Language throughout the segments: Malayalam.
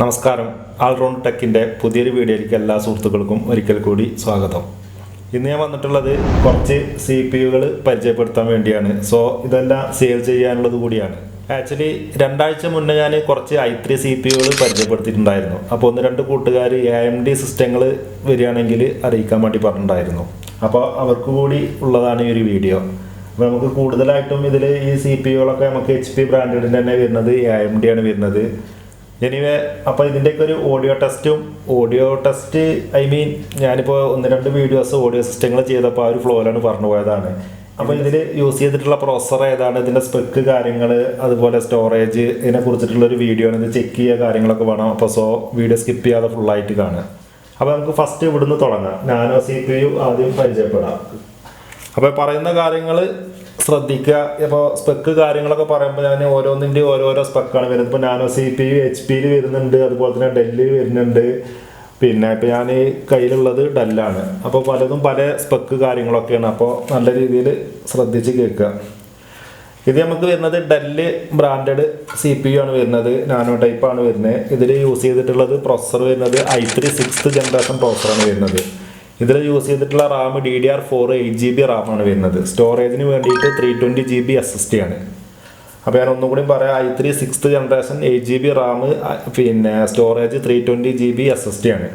നമസ്കാരം. ആൾറൗണ്ട് ടെക്കിന്റെ പുതിയൊരു വീഡിയോയിലേക്ക് എല്ലാ സുഹൃത്തുക്കൾക്കും ഒരിക്കൽ കൂടി സ്വാഗതം. ഇന്ന് ഞാൻ വന്നിട്ടുള്ളത് കുറച്ച് സി പി യുകൾ പരിചയപ്പെടുത്താൻ വേണ്ടിയാണ്. സോ ഇതെല്ലാം സേവ് ചെയ്യാനുള്ളത് കൂടിയാണ്. ആക്ച്വലി രണ്ടാഴ്ച മുന്നേ ഞാൻ കുറച്ച് ഐ ത്രീ സി പി യുകൾ പരിചയപ്പെടുത്തിയിട്ടുണ്ടായിരുന്നു. അപ്പോൾ ഒന്ന് രണ്ട് കൂട്ടുകാർ എ എം ഡി സിസ്റ്റങ്ങൾ വരികയാണെങ്കിൽ അറിയിക്കാൻ വേണ്ടി പറഞ്ഞിട്ടുണ്ടായിരുന്നു. അപ്പോൾ അവർക്ക് കൂടി ഉള്ളതാണ് ഈ ഒരു വീഡിയോ. അപ്പോൾ നമുക്ക് കൂടുതലായിട്ടും ഇതിൽ ഈ സി പി യുകളൊക്കെ നമുക്ക് എച്ച് പി ബ്രാൻഡിന്റെ തന്നെ വരുന്നത് എ എം ഡി ആണ് വരുന്നത്. എനിവേ അപ്പോൾ ഇതിന്റെയൊക്കെ ഒരു ഓഡിയോ ടെസ്റ്റും ഓഡിയോ ടെസ്റ്റ് ഐ മീൻ ഞാനിപ്പോൾ ഒന്ന് രണ്ട് വീഡിയോസ് ഓഡിയോ സിസ്റ്റങ്ങൾ ചെയ്തപ്പോൾ ആ ഒരു ഫ്ലോയിലാണ് പറഞ്ഞു പോയതാണ്. അപ്പോൾ ഇതിൽ യൂസ് ചെയ്തിട്ടുള്ള പ്രോസസ്സർ ഏതാണ് ഇതിന്റെ സ്പെക്ക് കാര്യങ്ങൾ അതുപോലെ സ്റ്റോറേജ് ഇതിനെ കുറിച്ചിട്ടുള്ള ഒരു വീഡിയോ ആണ് ഇത് ചെക്ക് ചെയ്യുക കാര്യങ്ങളൊക്കെ വേണം. അപ്പോൾ സോ വീഡിയോ സ്കിപ്പ് ചെയ്യാതെ ഫുള്ളായിട്ട് കാണുക. അപ്പോൾ നമുക്ക് ഫസ്റ്റ് ഇവിടുന്ന് തുടങ്ങാം. നാനോ സി പി യു ആദ്യം പരിചയപ്പെടാം. അപ്പോൾ പറയുന്ന കാര്യങ്ങൾ ശ്രദ്ധിക്കുക. ഇപ്പോൾ സ്പെക്ക് കാര്യങ്ങളൊക്കെ പറയുമ്പോൾ ഞാൻ ഓരോന്നിന്റെ ഓരോരോ സ്പെക്കാണ് വരുന്നത്. ഇപ്പോൾ നാനോ സി പി എച്ച് പിയിൽ വരുന്നുണ്ട്. അതുപോലെ തന്നെ ഡെല്ലിൽ വരുന്നുണ്ട്. പിന്നെ ഇപ്പോൾ ഞാൻ കയ്യിലുള്ളത് ഡെല്ലാണ് അപ്പോൾ പലതും പല സ്പെക്ക് കാര്യങ്ങളൊക്കെയാണ്. അപ്പോൾ നല്ല രീതിയിൽ ശ്രദ്ധിച്ച് കേൾക്കുക. ഇത് നമുക്ക് വരുന്നത് Dell branded C P U ആണ് വരുന്നത്. നാനോ ടൈപ്പാണ് വരുന്നത്. ഇതിൽ യൂസ് ചെയ്തിട്ടുള്ളത് പ്രൊസസ്സർ വരുന്നത് ഐ ത്രീ സിക്സ്ത് ജനറേഷൻ പ്രോസറാണ് വരുന്നത്. ഇതിൽ യൂസ് ചെയ്തിട്ടുള്ള RAM D D R four eight G B റാമാണ് വരുന്നത്. സ്റ്റോറേജിന് വേണ്ടിയിട്ട് three twenty G B S S T ആണ് അപ്പോൾ ഞാൻ ഒന്നും കൂടി പറയാം I three sixth generation eight G B RAM പിന്നെ storage three twenty G B S S T ആണ്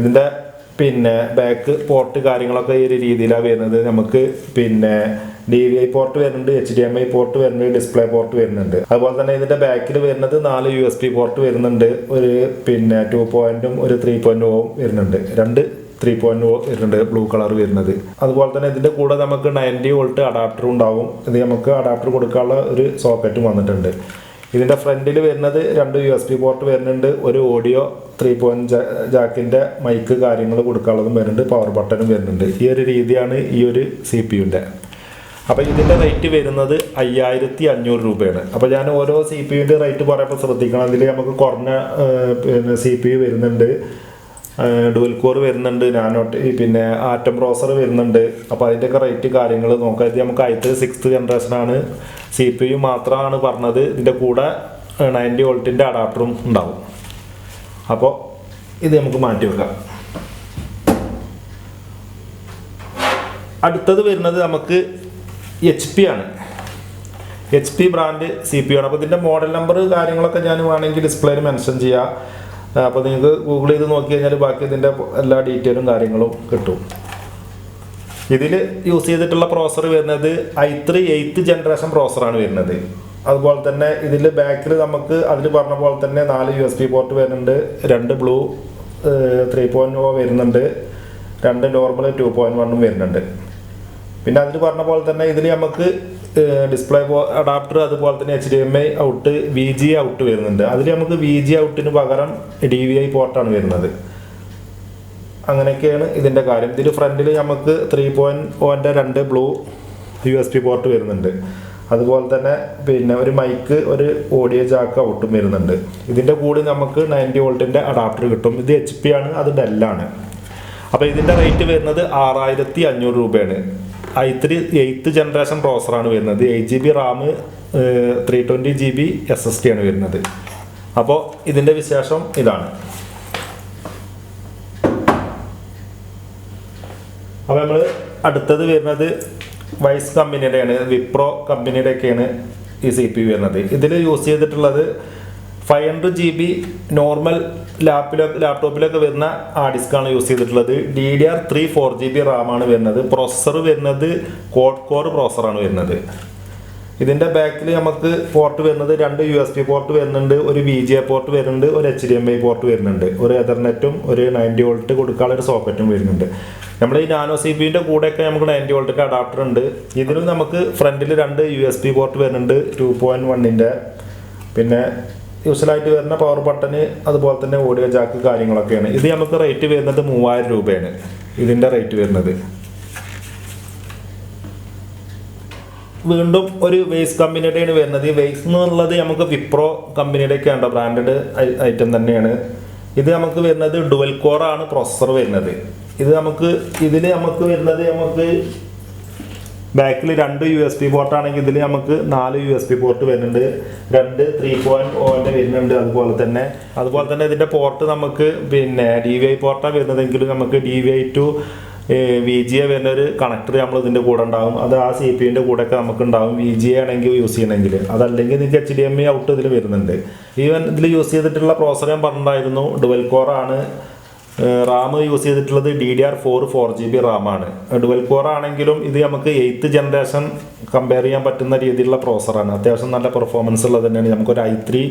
ഇതിന്റെ പിന്നെ ബാക്ക് പോർട്ട് കാര്യങ്ങളൊക്കെ ഈ ഒരു രീതിയിലാണ് വരുന്നത്. നമുക്ക് പിന്നെ ഡി വി ഐ പോർട്ട് വരുന്നുണ്ട് H D M I port വരുന്നുണ്ട് ഡിസ്പ്ലേ പോർട്ട് വരുന്നുണ്ട്. അതുപോലെ തന്നെ ഇതിന്റെ ബാക്കിൽ വരുന്നത് നാല് യു എസ് പി പോർട്ട് വരുന്നുണ്ട്. ഒരു പിന്നെ ടു പോയിന്റും ഒരു ത്രീ പോയിന്റും വരുന്നുണ്ട്. രണ്ട് ത്രീ പോയിന്റ് വരുന്നുണ്ട് ബ്ലൂ കളർ വരുന്നത്. അതുപോലെ തന്നെ ഇതിന്റെ കൂടെ നമുക്ക് നയന്റി വോൾട്ട് അഡാപ്റ്റർ ഉണ്ടാവും. ഇത് നമുക്ക് അഡാപ്റ്റർ കൊടുക്കാനുള്ള ഒരു സോക്കറ്റും വന്നിട്ടുണ്ട്. ഇതിന്റെ ഫ്രണ്ടിൽ വരുന്നത് രണ്ട് യു എസ് പി പോർട്ട് വരുന്നുണ്ട് ഒരു ഓഡിയോ ത്രീ പോയിന്റ് ജാക്കിന്റെ മൈക്ക് കാര്യങ്ങൾ കൊടുക്കാനുള്ളതും വരുന്നുണ്ട് പവർ ബട്ടണും വരുന്നുണ്ട്. ഈ ഒരു രീതിയാണ് ഈ ഒരു സി പി യുന്റെ അപ്പോൾ ഇതിന്റെ റേറ്റ് വരുന്നത് അയ്യായിരത്തി അഞ്ഞൂറ് രൂപയാണ്. അപ്പോൾ ഞാൻ ഓരോ സി പി യുന്റെ റേറ്റ് പറയുമ്പോൾ ശ്രദ്ധിക്കണം. അതിൽ നമുക്ക് കുറഞ്ഞ പിന്നെ സി പി യു വരുന്നുണ്ട്. ഡുവൽ കോർ വരുന്നുണ്ട് നാനോട്ട് പിന്നെ ആറ്റം പ്രോസർ വരുന്നുണ്ട്. അപ്പോൾ അതിന്റെയൊക്കെ റേറ്റ് കാര്യങ്ങൾ നോക്കാം. ഇത് നമുക്ക് ഐത്ത് സിക്സ്ത് ജനറേഷനാണ് സി പി യു മാത്രമാണ് പറഞ്ഞത്. ഇതിന്റെ കൂടെ നയന്റി വോൾട്ടിന്റെ അഡാപ്റ്ററും ഉണ്ടാവും. അപ്പോൾ ഇത് നമുക്ക് മാറ്റി വെക്കാം. അടുത്തത് വരുന്നത് നമുക്ക് എച്ച് പി ആണ്. H P brand C P ആണ്. അപ്പോൾ ഇതിന്റെ മോഡൽ നമ്പർ കാര്യങ്ങളൊക്കെ ഞാൻ വേണമെങ്കിൽ ഡിസ്പ്ലേയിൽ മെൻഷൻ ചെയ്യാം. അപ്പോൾ നിങ്ങൾക്ക് ഗൂഗിൾ ചെയ്ത് നോക്കി കഴിഞ്ഞാൽ ബാക്കി ഇതിന്റെ എല്ലാ ഡീറ്റെയിലും കാര്യങ്ങളും കിട്ടും. ഇതിൽ യൂസ് ചെയ്തിട്ടുള്ള പ്രോസർ വരുന്നത് ഐ ത്രീ എയ്ത്ത് ജനറേഷൻ പ്രോസറാണ് വരുന്നത്. അതുപോലെ തന്നെ ഇതിൽ ബാക്കിൽ നമുക്ക് അതിൽ പറഞ്ഞ പോലെ തന്നെ നാല് യു എസ് പി പോർട്ട് വരുന്നുണ്ട്. രണ്ട് ബ്ലൂ ത്രീ പോയിന്റ് ഓ വരുന്നുണ്ട്. രണ്ട് നോർമൽ ടു പോയിന്റ് വണ്ണും വരുന്നുണ്ട്. പിന്നെ അതിന് പറഞ്ഞ പോലെ തന്നെ ഇതിൽ നമുക്ക് ഡിസ്പ്ലേ അഡാപ്റ്റർ അതുപോലെ തന്നെ H D M I out V G out വരുന്നുണ്ട്. അതിൽ നമുക്ക് വി ജി ഔട്ടിന് പകരം ഡി വി ഐ പോർട്ടാണ് വരുന്നത്. അങ്ങനെയൊക്കെയാണ് ഇതിന്റെ കാര്യം. ഇതിൽ ഫ്രണ്ടിൽ നമുക്ക് ത്രീ പോയിന്റ് ഓന്റെ രണ്ട് blue U S B port വരുന്നുണ്ട്. അതുപോലെ തന്നെ പിന്നെ ഒരു മൈക്ക് ഒരു ഓഡിയോ ജാക്ക് ഔട്ടും വരുന്നുണ്ട്. ഇതിന്റെ കൂടെ നമുക്ക് നയന്റി വോൾട്ടിന്റെ അഡാപ്റ്റർ കിട്ടും. ഇത് എച്ച് പി ആണ് അത് ഡെല്ലാണ് അപ്പോൾ ഇതിന്റെ റേറ്റ് വരുന്നത് ആറായിരത്തി അഞ്ഞൂറ് രൂപയാണ്. ഐ ത്രീ എയ്ത്ത് ജനറേഷൻ പ്രോസറാണ് വരുന്നത്. Eight G B RAM three twenty G B S S T ആണ് വരുന്നത്. അപ്പോൾ ഇതിന്റെ വിശേഷം ഇതാണ്. അപ്പോൾ നമ്മൾ അടുത്തത് വരുന്നത് വൈസ് കമ്പനിയുടെയാണ് വിപ്രോ കമ്പനിയുടെയൊക്കെയാണ് ഈ സി പി വരുന്നത്. ഇതിൽ യൂസ് ചെയ്തിട്ടുള്ളത് five hundred G B normal ലാപ്പിലൊക്കെ ലാപ്ടോപ്പിലൊക്കെ വരുന്ന ആ ഡിസ്കാണ് യൂസ് ചെയ്തിട്ടുള്ളത്. D D R three four G B റാമാണ് വരുന്നത്. പ്രൊസസ്സർ വരുന്നത് കോഡ് കോർ പ്രോസറാണ് വരുന്നത്. ഇതിന്റെ ബാക്കിൽ നമുക്ക് പോർട്ട് വരുന്നത് രണ്ട് യു എസ് പി പോർട്ട് വരുന്നുണ്ട് ഒരു വി ജി എ പോർട്ട് വരുന്നുണ്ട് ഒരു H D M I port വരുന്നുണ്ട്. ഒരു എതർനെറ്റും ഒരു നയന്റി വോൾട്ട് കൊടുക്കാനുള്ള ഒരു സോക്കറ്റും വരുന്നുണ്ട്. നമ്മൾ ഈ നാനോ സി പിന്റെ കൂടെയൊക്കെ നമുക്ക് നയന്റി വോൾട്ടിന്റെ അഡാപ്റ്റർ ഉണ്ട്. ഇതിലും നമുക്ക് ഫ്രണ്ടിൽ രണ്ട് യു എസ് പി പോർട്ട് വരുന്നുണ്ട് ടു പോയിന്റ് വണ്ണിന്റെ പിന്നെ യൂസ്വലായിട്ട് വരുന്ന പവർ ബട്ടന് അതുപോലെ തന്നെ ഓഡിയോ ജാക്ക് കാര്യങ്ങളൊക്കെയാണ്. ഇത് നമുക്ക് റേറ്റ് വരുന്നത് മൂവായിരം രൂപയാണ്. ഇതിന്റെ റേറ്റ് വരുന്നത്. വീണ്ടും ഒരു വേസ് കമ്പനിയുടെയാണ് വരുന്നത്. ഈ വേസ് എന്നുള്ളത് നമുക്ക് വിപ്രോ കമ്പനിയുടെയൊക്കെ ഉണ്ടോ? ബ്രാൻഡഡ് ഐറ്റം തന്നെയാണ്. ഇത് നമുക്ക് വരുന്നത് ഡുവൽ കോറാണ് പ്രൊസസ്സർ വരുന്നത്. ഇത് നമുക്ക് ഇതിൽ നമുക്ക് വരുന്നത് നമുക്ക് ബാക്കിൽ രണ്ട് യു എസ് പി പോർട്ട് ആണെങ്കിൽ ഇതിൽ നമുക്ക് നാല് യു എസ് പി പോർട്ട് വരുന്നുണ്ട്. രണ്ട് ത്രീ പോയിന്റ് ഓന്റെ വരുന്നുണ്ട് അതുപോലെ തന്നെ. അതുപോലെ തന്നെ ഇതിന്റെ പോർട്ട് നമുക്ക് പിന്നെ ഡി വി ഐ പോർട്ടാണ് വരുന്നതെങ്കിൽ നമുക്ക് D V I to V G A വരുന്ന ഒരു കണക്ടർ നമ്മൾ ഇതിന്റെ കൂടെ ഉണ്ടാകും അത് ആ സി പി യുടെ കൂടെ ഒക്കെ നമുക്ക് ഉണ്ടാകും വി ജി എ ആണെങ്കിൽ യൂസ് ചെയ്യണമെങ്കിൽ. അതല്ലെങ്കിൽ നിങ്ങൾക്ക് H D M I out ഇതിൽ വരുന്നുണ്ട്. ഈവൻ ഇതിൽ യൂസ് ചെയ്തിട്ടുള്ള പ്രോസർ ഞാൻ പറഞ്ഞിട്ടുണ്ടായിരുന്നു. ഡുവൽ കോർ ആണ്. റാം യൂസ് ചെയ്തിട്ടുള്ളത് D D R four four G B റാമാണ് dual core ആണെങ്കിലും ഇത് നമുക്ക് എയ്ത്ത് ജനറേഷൻ കമ്പയർ ചെയ്യാൻ പറ്റുന്ന രീതിയിലുള്ള പ്രോസറാണ് അത്യാവശ്യം നല്ല പെർഫോമൻസ് ഉള്ളത് തന്നെയാണ്. നമുക്കൊരു ഐ ത്രീ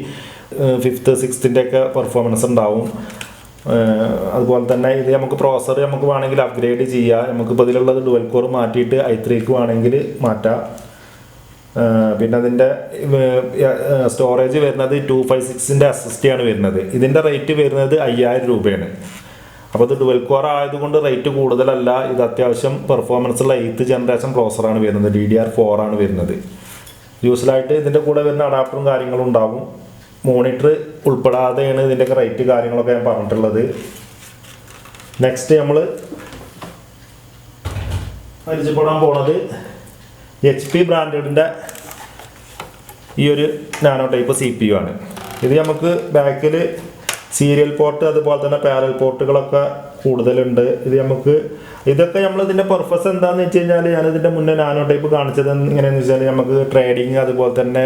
ഫിഫ്ത്ത് സിക്സ്തിന്റെ ഒക്കെ പെർഫോമൻസ് ഉണ്ടാവും. അതുപോലെ തന്നെ ഇത് നമുക്ക് പ്രോസർ നമുക്ക് വേണമെങ്കിൽ അപ്ഗ്രേഡ് ചെയ്യാം. നമുക്കിപ്പോൾ ഇതിലുള്ളത് ഡുവൽ കോർ മാറ്റിയിട്ട് ഐ ത്രീക്ക് വേണമെങ്കിൽ മാറ്റാം. പിന്നെ അതിന്റെ സ്റ്റോറേജ് വരുന്നത് ടു ഫൈവ് സിക്സിന്റെ ആണ് വരുന്നത്. ഇതിന്റെ റേറ്റ് വരുന്നത് അയ്യായിരം രൂപയാണ്. അപ്പോൾ ഇത് ഡുവൽ കോർ ആയതുകൊണ്ട് റേറ്റ് കൂടുതലല്ല. ഇത് അത്യാവശ്യം പെർഫോമൻസ് ഉള്ള എയ്ത്ത് ജനറേഷൻ പ്രോസറാണ് വരുന്നത്. ഡി ഡി ആർ ഫോർ ആണ് വരുന്നത്. യൂസ്വലായിട്ട് ഇതിന്റെ കൂടെ വരുന്ന അഡാപ്റ്ററും കാര്യങ്ങളും ഉണ്ടാവും. മോണിറ്റർ ഉൾപ്പെടാതെയാണ് ഇതിന്റെയൊക്കെ റേറ്റ് കാര്യങ്ങളൊക്കെ ഞാൻ പറഞ്ഞിട്ടുള്ളത്. നെക്സ്റ്റ് നമ്മൾ പരിചയപ്പെടാൻ പോണത് എച്ച് പി ബ്രാൻഡഡിന്റെ ഈ ഒരു nano type C P U ആണ്. ഇത് നമുക്ക് ബാക്കിൽ സീരിയൽ പോർട്ട് അതുപോലെ തന്നെ പാരൽ പോർട്ടുകളൊക്കെ കൂടുതലുണ്ട്. ഇത് നമുക്ക് ഇതൊക്കെ നമ്മൾ ഇതിന്റെ പർപ്പസ് എന്താണെന്ന് വെച്ച് കഴിഞ്ഞാൽ ഞാനിതിന്റെ മുന്നേ നാനോ ടൈപ്പ് കാണിച്ചത് എങ്ങനെയാണെന്ന് വെച്ചാൽ നമുക്ക് ട്രേഡിങ് അതുപോലെ തന്നെ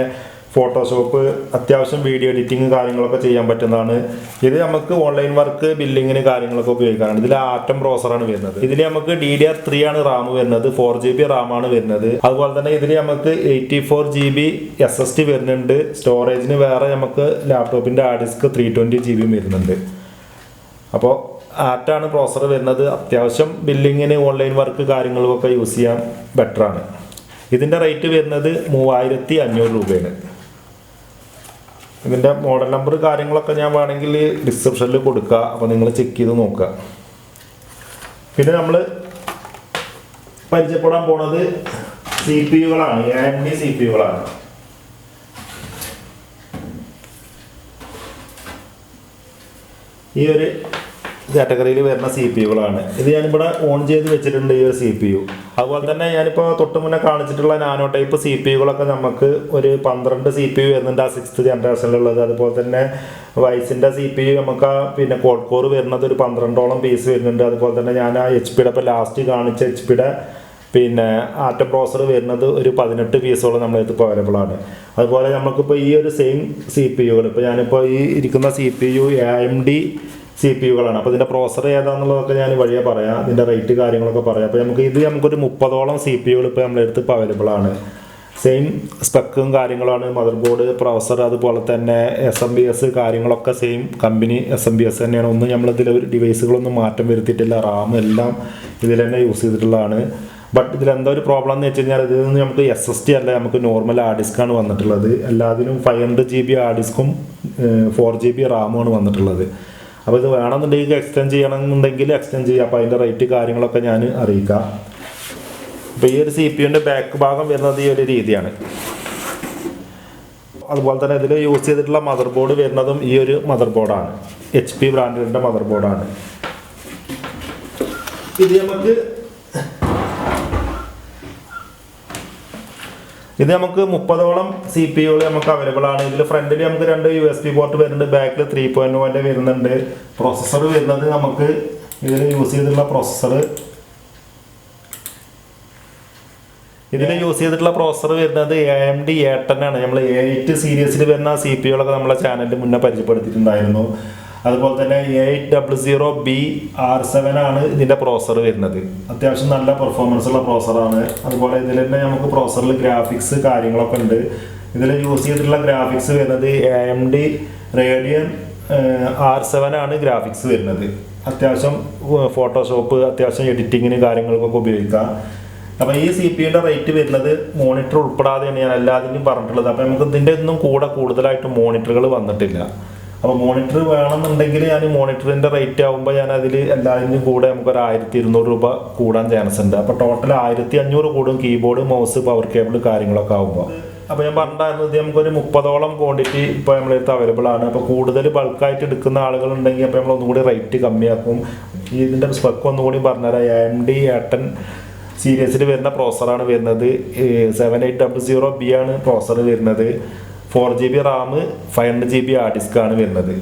ഫോട്ടോഷോപ്പ് അത്യാവശ്യം വീഡിയോ എഡിറ്റിംഗ് കാര്യങ്ങളൊക്കെ ചെയ്യാൻ പറ്റുന്നതാണ്. ഇത് നമുക്ക് ഓൺലൈൻ വർക്ക് ബില്ലിങ്ങിന് കാര്യങ്ങളൊക്കെ ഉപയോഗിക്കാനാണ്. ഇതിൽ ആറ്റം പ്രോസറാണ് വരുന്നത്. ഇതിൽ നമുക്ക് ഡി ഡി ആർ ത്രീ ആണ് റാം വരുന്നത്. ഫോർ ജി ബി റാം ആണ് വരുന്നത്. അതുപോലെ തന്നെ ഇതിൽ നമുക്ക് eighty four G B S S T വരുന്നുണ്ട്. സ്റ്റോറേജിന് വേറെ നമുക്ക് ലാപ്ടോപ്പിന്റെ hard disk three twenty G ബിയും വരുന്നുണ്ട്. അപ്പോൾ ആറ്റാണ് പ്രോസർ വരുന്നത്. അത്യാവശ്യം ബില്ലിങ്ങിന് ഓൺലൈൻ വർക്ക് കാര്യങ്ങളൊക്കെ യൂസ് ചെയ്യാൻ ബെറ്ററാണ് ഇതിന്റെ റേറ്റ് വരുന്നത് മൂവായിരത്തി അഞ്ഞൂറ് രൂപയാണ്. ഇതിന്റെ മോഡൽ നമ്പർ കാര്യങ്ങളൊക്കെ ഞാൻ വേണമെങ്കിൽ ഡിസ്ക്രിപ്ഷനിൽ കൊടുക്കുക അപ്പോൾ നിങ്ങൾ ചെക്ക് ചെയ്ത് നോക്കുക പിന്നെ നമ്മൾ പരിചയപ്പെടാൻ പോണത് C P യുകളാണ് A M D C P യുകളാണ് ഈ ഒരു കാറ്റഗറിയിൽ വരുന്ന സി പി യുകളാണ്. ഇത് ഞാനിവിടെ ഓൺ ചെയ്ത് വെച്ചിട്ടുണ്ട് ഈ ഒരു സി പി യു. അതുപോലെ തന്നെ ഞാനിപ്പോൾ തൊട്ട് മുന്നേ കാണിച്ചിട്ടുള്ള നാനോ ടൈപ്പ് സി പി യുകളൊക്കെ നമുക്ക് ഒരു പന്ത്രണ്ട് സി പി യു വരുന്നുണ്ട് ആ സിക്സ്ത് ജനറേഷനിലുള്ളത് അതുപോലെ തന്നെ വൈസിന്റെ സി പി യു നമുക്ക് ആ പിന്നെ കോഡ്കോർ വരുന്നത് ഒരു പന്ത്രണ്ടോളം പീസ് വരുന്നുണ്ട്. അതുപോലെ തന്നെ ഞാൻ ആ എച്ച് പിയുടെ ഇപ്പോൾ ലാസ്റ്റ് കാണിച്ച എച്ച് പിയുടെ പിന്നെ ആറ്റം പ്രോസർ വരുന്നത് ഒരു പതിനെട്ട് പീസോളം നമ്മളടുത്ത് ഇപ്പോൾ അവൈലബിൾ ആണ്. അതുപോലെ നമുക്കിപ്പോൾ ഈ ഒരു സെയിം സി പി യുകൾ ഇപ്പോൾ ഞാനിപ്പോൾ ഈ ഇരിക്കുന്ന C P U A M D C P യുകളാണ്. അപ്പോൾ ഇതിന്റെ പ്രോസർ ഏതാണെന്നുള്ളതൊക്കെ ഞാൻ വഴിയെ പറയാം. ഇതിന്റെ റേറ്റ് കാര്യങ്ങളൊക്കെ പറയാം. അപ്പോൾ നമുക്ക് ഇത് നമുക്കൊരു മുപ്പതോളം സി പി യുകൾ ഇപ്പോൾ നമ്മളെടുത്ത് ഇപ്പോൾ അവൈലബിൾ ആണ്. സെയിം സ്പെക്കും കാര്യങ്ങളാണ്. മദർ ബോർഡ് പ്രോസർ അതുപോലെ തന്നെ എസ് എം ബി എസ് കാര്യങ്ങളൊക്കെ same company S M B S തന്നെയാണ്. ഒന്നും നമ്മളിതിൽ ഒരു ഡിവൈസുകളൊന്നും മാറ്റം വരുത്തിയിട്ടില്ല. റാം എല്ലാം ഇതിൽ തന്നെ യൂസ് ചെയ്തിട്ടുള്ളതാണ്. ബട്ട് ഇതിൽ എന്താ ഒരു പ്രോബ്ലം എന്ന് വെച്ച് കഴിഞ്ഞാൽ ഇതിൽ നിന്ന് നമുക്ക് എസ് എസ് ടി അല്ല നമുക്ക് നോർമൽ ഹാർഡ് ഡിസ്ക്കാണ് വന്നിട്ടുള്ളത്. എല്ലാത്തിനും five hundred G B hard ഡിസ്ക്കും four G B റാമുമാണ് വന്നിട്ടുള്ളത്. അപ്പോൾ ഇത് വേണമെന്നുണ്ടെങ്കിൽ എക്സ്റ്റെൻഡ് ചെയ്യണമെന്നുണ്ടെങ്കിൽ എക്സ്റ്റെൻഡ് ചെയ്യാം. അപ്പോൾ അതിന്റെ റേറ്റ് കാര്യങ്ങളൊക്കെ ഞാൻ അറിയിക്കാം. അപ്പോൾ ഈ ഒരു സി പി യുന്റെ ബാക്ക് ഭാഗം വരുന്നത് ഈ ഒരു രീതിയാണ്. അതുപോലെ തന്നെ ഇതിൽ യൂസ് ചെയ്തിട്ടുള്ള മദർ ബോർഡ് വരുന്നതും ഈ ഒരു മദർ ബോർഡാണ് എച്ച് പി ബ്രാൻഡിന്റെ മദർ ബോർഡാണ് ഇത് നമുക്ക് ഇത് നമുക്ക് മുപ്പതോളം സി പി യുകൾ നമുക്ക് അവൈലബിൾ ആണ്. ഇതിൽ ഫ്രണ്ടിൽ നമുക്ക് രണ്ട് യു എസ് പി പോർട്ട് വരുന്നുണ്ട്. ബാക്കിൽ ത്രീ പോയിന്റ് വണ്ടെ വരുന്നുണ്ട്. പ്രോസസ്സർ വരുന്നത് നമുക്ക് ഇതിൽ യൂസ് ചെയ്തിട്ടുള്ള പ്രോസസ്സർ ഇതിൽ യൂസ് ചെയ്തിട്ടുള്ള പ്രോസസ്സർ വരുന്നത് A M D A ten ആണ്. നമ്മൾ എയ്റ്റ് സീരീസിൽ വരുന്ന സി പി യുകളൊക്കെ നമ്മളെ ചാനലിൽ മുന്നേ പരിചയപ്പെടുത്തിയിട്ടുണ്ടായിരുന്നു. അതുപോലെ തന്നെ eight double zero B R seven ആണ് ഇതിന്റെ പ്രോസർ വരുന്നത്. അത്യാവശ്യം നല്ല പെർഫോമൻസ് ഉള്ള പ്രോസറാണ് അതുപോലെ ഇതിൽ തന്നെ നമുക്ക് പ്രോസറിൽ ഗ്രാഫിക്സ് കാര്യങ്ങളൊക്കെ ഉണ്ട്. ഇതിൽ യൂസ് ചെയ്തിട്ടുള്ള ഗ്രാഫിക്സ് വരുന്നത് A M D Radeon R seven ആണ് ഗ്രാഫിക്സ് വരുന്നത്. അത്യാവശ്യം ഫോട്ടോഷോപ്പ് അത്യാവശ്യം എഡിറ്റിങ്ങിന് കാര്യങ്ങൾക്കൊക്കെ ഉപയോഗിക്കാം. അപ്പോൾ ഈ സി പി യുടെ റേറ്റ് വരുന്നത് മോണിറ്റർ ഉൾപ്പെടാതെയാണ് ഞാൻ എല്ലാത്തിനും പറഞ്ഞിട്ടുള്ളത്. അപ്പോൾ നമുക്ക് ഇതിന്റെ ഒന്നും കൂടെ കൂടുതലായിട്ട് മോണിറ്ററുകൾ വന്നിട്ടില്ല. അപ്പോൾ മോണിറ്റർ വേണമെന്നുണ്ടെങ്കിൽ ഞാൻ മോണിറ്ററിന്റെ റേറ്റ് ആകുമ്പോൾ ഞാൻ അതിൽ എല്ലാതിനും കൂടെ നമുക്ക് ഒരു ആയിരത്തി ഇരുന്നൂറ് രൂപ കൂടാൻ ചാൻസ് ഉണ്ട്. അപ്പോൾ ടോട്ടൽ ആയിരത്തി അഞ്ഞൂറ് കൂടും കീബോർഡ് മൗസ് പവർ കേബിൾ കാര്യങ്ങളൊക്കെ ആകുമ്പോൾ അപ്പോൾ ഞാൻ പറഞ്ഞിരുന്നത് ഇത് നമുക്കൊരു മുപ്പതോളം ക്വാണ്ടിറ്റി ഇപ്പോൾ അടുത്ത് അവൈലബിൾ ആണ്. അപ്പോൾ കൂടുതൽ ബൾക്കായിട്ട് എടുക്കുന്ന ആളുകളുണ്ടെങ്കിൽ അപ്പോൾ നമ്മൾ ഒന്നുകൂടി റേറ്റ് കമ്മിയാക്കും. ഇതിന്റെ സ്പെക്ക് ഒന്നുകൂടി പറഞ്ഞുതരാം. എം ഡി ഏട്ടൻ സീരീസിൽ വരുന്ന പ്രോസറാണ് വരുന്നത്. Seven eight double zero B ആണ് പ്രോസർ വരുന്നത്. Four G B RAM five hundred G B hard disk ആണ് വരുന്നത്.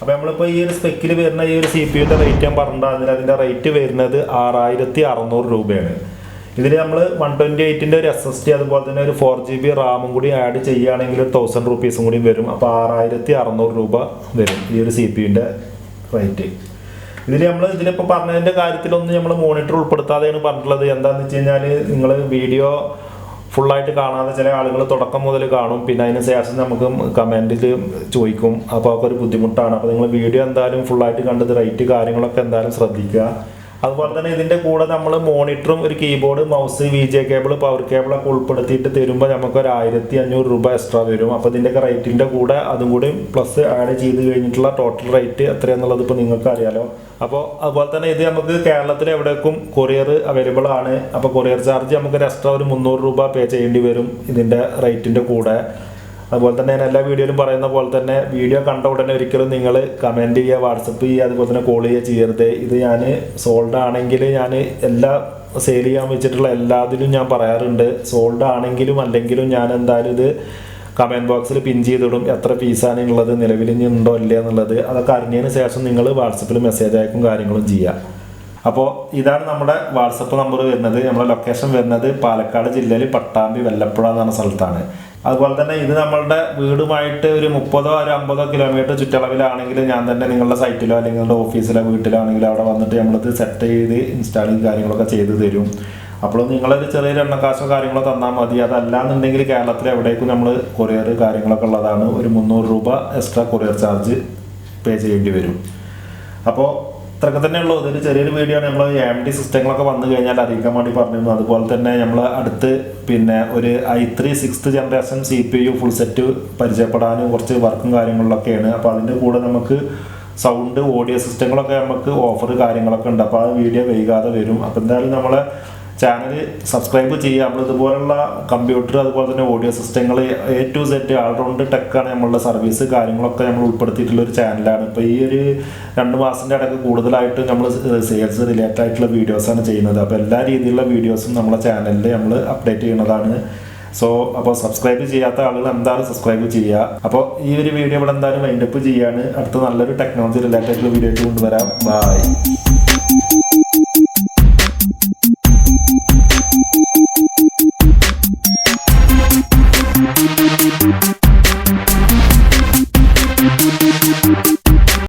അപ്പോൾ നമ്മളിപ്പോൾ ഈ ഒരു സ്പെക്കിൽ വരുന്ന ഈ ഒരു സി പി യുടെ റേറ്റ് ഞാൻ പറഞ്ഞിട്ടുണ്ടെങ്കിൽ അതിന്റെ റേറ്റ് വരുന്നത് ആറായിരത്തി അറുന്നൂറ് രൂപയാണ്. ഇതിൽ നമ്മൾ വൺ ട്വന്റി എയ്റ്റിന്റെ ഒരു എസ് എസ് ടി അതുപോലെ തന്നെ ഒരു ഫോർ ജി ബി റാമും കൂടി ആഡ് ചെയ്യുകയാണെങ്കിൽ ഒരു തൗസൻഡ് റുപ്പീസും കൂടി വരും. അപ്പോൾ ആറായിരത്തി അറുന്നൂറ് രൂപ വരും ഈ ഒരു സി പി യുടെ റേറ്റ് ഇതിൽ നമ്മൾ ഇതിലിപ്പോൾ പറഞ്ഞതിന്റെ കാര്യത്തിലൊന്നും നമ്മൾ മോണിറ്റർ ഉൾപ്പെടുത്താതെയാണ് പറഞ്ഞിട്ടുള്ളത്. എന്താണെന്ന് വെച്ച് കഴിഞ്ഞാൽ നിങ്ങൾ വീഡിയോ ഫുള്ളായിട്ട് കാണാതെ ചില ആളുകൾ തുടക്കം മുതൽ കാണും. പിന്നെ അതിന് ശേഷം നമുക്ക് കമന്റിൽ ചോദിക്കും. അപ്പോൾ അതൊക്കെ ഒരു ബുദ്ധിമുട്ടാണ്. അപ്പോൾ നിങ്ങൾ വീഡിയോ എന്തായാലും ഫുള്ളായിട്ട് കണ്ടത് റേറ്റ് കാര്യങ്ങളൊക്കെ എന്തായാലും ശ്രദ്ധിക്കുക. അതുപോലെ തന്നെ ഇതിന്റെ കൂടെ നമ്മൾ മോണിറ്ററും ഒരു keyboard mouse V J cable power കേബിളൊക്കെ ഉൾപ്പെടുത്തിയിട്ട് തരുമ്പോൾ നമുക്ക് ഒരു ആയിരത്തി അഞ്ഞൂറ് രൂപ എക്സ്ട്രാ വരും. അപ്പോൾ ഇതിന്റെയൊക്കെ റേറ്റിന്റെ കൂടെ അതും കൂടി പ്ലസ് ആഡ് ചെയ്ത് കഴിഞ്ഞിട്ടുള്ള ടോട്ടൽ റേറ്റ് എത്രയാണെന്നുള്ളത് ഇപ്പോൾ നിങ്ങൾക്ക് അറിയാലോ. അപ്പോൾ അതുപോലെ തന്നെ ഇത് നമുക്ക് കേരളത്തിൽ എവിടേക്കും കൊറിയർ അവൈലബിൾ ആണ്. അപ്പോൾ കൊറിയർ ചാർജ് നമുക്ക് ഒരു എക്സ്ട്രാ ഒരു മുന്നൂറ് രൂപ പേ ചെയ്യേണ്ടി വരും ഇതിന്റെ റേറ്റിന്റെ കൂടെ. അതുപോലെ തന്നെ ഞാൻ എല്ലാ വീഡിയോയിലും പറയുന്ന പോലെ തന്നെ വീഡിയോ കണ്ട ഉടനെ ഒരിക്കലും നിങ്ങൾ കമന്റ് ചെയ്യുക വാട്സപ്പ് ചെയ്യുക അതുപോലെ തന്നെ കോൾ ചെയ്യുക ചെയ്യരുത്. ഇത് ഞാൻ സോൾഡ് ആണെങ്കിൽ ഞാൻ എല്ലാ സെയിൽ ചെയ്യാൻ വെച്ചിട്ടുള്ള എല്ലാത്തിലും ഞാൻ പറയാറുണ്ട്. സോൾഡ് ആണെങ്കിലും അല്ലെങ്കിലും ഞാൻ എന്തായാലും ഇത് കമന്റ് ബോക്സിൽ പിൻ ചെയ്തിടും. എത്ര പീസാണ് ഉള്ളത് നിലവിൽ ഇനി ഉണ്ടോ ഇല്ല എന്നുള്ളത് അതൊക്കെ അറിഞ്ഞതിന് ശേഷം നിങ്ങൾ വാട്സപ്പിൽ മെസ്സേജ് അയക്കും കാര്യങ്ങളും ചെയ്യുക. അപ്പോൾ ഇതാണ് നമ്മുടെ വാട്സപ്പ് നമ്പർ വരുന്നത്. നമ്മുടെ ലൊക്കേഷൻ വരുന്നത് പാലക്കാട് ജില്ലയിൽ പട്ടാമ്പി വെല്ലപ്പുഴ എന്ന് പറഞ്ഞ സ്ഥലത്താണ്. അതുപോലെ തന്നെ ഇത് നമ്മളുടെ വീടുമായിട്ട് ഒരു മുപ്പതോ ഒരു അമ്പതോ കിലോമീറ്റർ ചുറ്റളവിലാണെങ്കിൽ ഞാൻ തന്നെ നിങ്ങളുടെ സൈറ്റിലോ അല്ലെങ്കിൽ നിങ്ങളുടെ ഓഫീസിലോ വീട്ടിലോ ആണെങ്കിൽ അവിടെ വന്നിട്ട് നമ്മളിത് സെറ്റ് ചെയ്ത് ഇൻസ്റ്റാളിങ് കാര്യങ്ങളൊക്കെ ചെയ്ത് തരും. അപ്പോൾ നിങ്ങളൊരു ചെറിയൊരു എണ്ണക്കാശോ കാര്യങ്ങളോ തന്നാൽ മതി. അതല്ലാന്നുണ്ടെങ്കിൽ കേരളത്തിൽ എവിടേക്കും നമ്മൾ കൊറിയർ കാര്യങ്ങളൊക്കെ ഉള്ളതാണ്. ഒരു മുന്നൂറ് രൂപ എക്സ്ട്രാ കൊറിയർ ചാർജ് പേ ചെയ്യേണ്ടി വരും. അപ്പോൾ ഇത്രയൊക്കെ തന്നെ ഉള്ളൂ ഇതൊരു ചെറിയൊരു വീഡിയോ ആണ്. നമ്മൾ എം ഡി സിസ്റ്റങ്ങളൊക്കെ വന്നു കഴിഞ്ഞാൽ അറിയിക്കാൻ വേണ്ടി പറഞ്ഞിരുന്നു. അതുപോലെ തന്നെ നമ്മൾ അടുത്ത് പിന്നെ ഒരു I three sixth generation C P U full set പരിചയപ്പെടാനും കുറച്ച് വർക്കും കാര്യങ്ങളിലൊക്കെയാണ്. അപ്പോൾ അതിന്റെ കൂടെ നമുക്ക് സൗണ്ട് ഓഡിയോ സിസ്റ്റങ്ങളൊക്കെ നമുക്ക് ഓഫർ കാര്യങ്ങളൊക്കെ ഉണ്ട്. അപ്പോൾ ആ വീഡിയോ വൈകാതെ വരും. അപ്പോൾ എന്തായാലും നമ്മളെ ചാനൽ സബ്സ്ക്രൈബ് ചെയ്യുക. നമ്മൾ ഇതുപോലുള്ള കമ്പ്യൂട്ടർ അതുപോലെ തന്നെ ഓഡിയോ സിസ്റ്റങ്ങൾ A to Z all round ടെക്കാണ് നമ്മളുടെ സർവീസ് കാര്യങ്ങളൊക്കെ നമ്മൾ ഉൾപ്പെടുത്തിയിട്ടുള്ള ഒരു ചാനലാണ് ഇപ്പോൾ ഈ ഒരു രണ്ട് മാസത്തിന്റെ ഇടയ്ക്ക് കൂടുതലായിട്ട് നമ്മൾ സെയിൽസ് റിലേറ്റഡ് ആയിട്ടുള്ള വീഡിയോസാണ് ചെയ്യുന്നത്. അപ്പോൾ എല്ലാ രീതിയിലുള്ള വീഡിയോസും നമ്മളെ ചാനലിൽ നമ്മൾ അപ്ഡേറ്റ് ചെയ്യുന്നതാണ്. സോ അപ്പോൾ സബ്സ്ക്രൈബ് ചെയ്യാത്ത ആളുകൾ എന്തായാലും സബ്സ്ക്രൈബ് ചെയ്യുക. അപ്പോൾ ഈ ഒരു വീഡിയോ ഇവിടെ എന്തായാലും വൈൻഡപ്പ് ചെയ്യാണ്. അടുത്ത നല്ലൊരു ടെക്നോളജി റിലേറ്റഡ് വീഡിയോ കൊണ്ടുവരാം. ബൈ